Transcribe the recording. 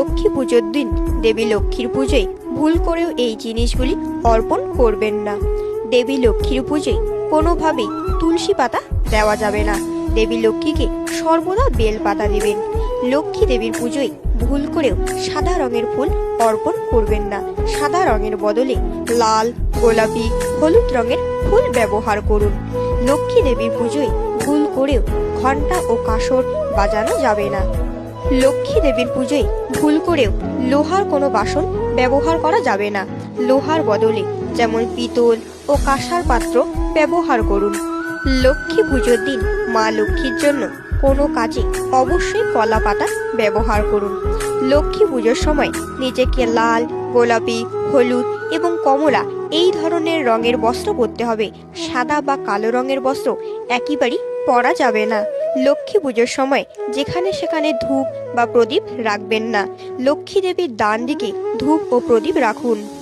লক্ষ্মী পুজোর দিন দেবী লক্ষ্মীর পুজোয় ভুল করেও এই জিনিসগুলি অর্পণ করবেন না। দেবী লক্ষ্মীর পুজোয় কোনোভাবেই তুলসী পাতা দেওয়া যাবে না। দেবী লক্ষ্মীকে সর্বদা বেল পাতা দেবেন। লক্ষ্মী দেবীর পুজোয় ভুল করেও সাদা রঙের ফুল অর্পণ করবেন না। সাদা রঙের বদলে লাল, গোলাপি, হলুদ রঙের ফুল ব্যবহার করুন। লক্ষ্মী দেবীর পুজোয় ভুল করেও ঘণ্টা ও কাসর বাজানো যাবে না। লক্ষ্মী দেবীর পুজোয় ভুল করেও লোহার কোনো বাসন ব্যবহার করা যাবে না। লোহার বদলে যেমন পিতল ও কাঁসার পাত্র ব্যবহার করুন। লক্ষ্মী পুজোর দিন মা লক্ষ্মীর জন্য কোনো কাজে অবশ্যই কলা পাতা ব্যবহার করুন। লক্ষ্মী পুজোর সময় নিজেকে লাল, গোলাপি, হলুদ এবং কমলা এই ধরনের রঙের বস্ত্র পরতে হবে। সাদা বা কালো রঙের বস্ত্র একেবারেই পরা যাবে না। লক্ষ্মী পুজোর সময় যেখানে সেখানে ধূপ বা প্রদীপ রাখবেন না। লক্ষ্মী দেবীর ডান দিকে ধূপ ও প্রদীপ রাখুন।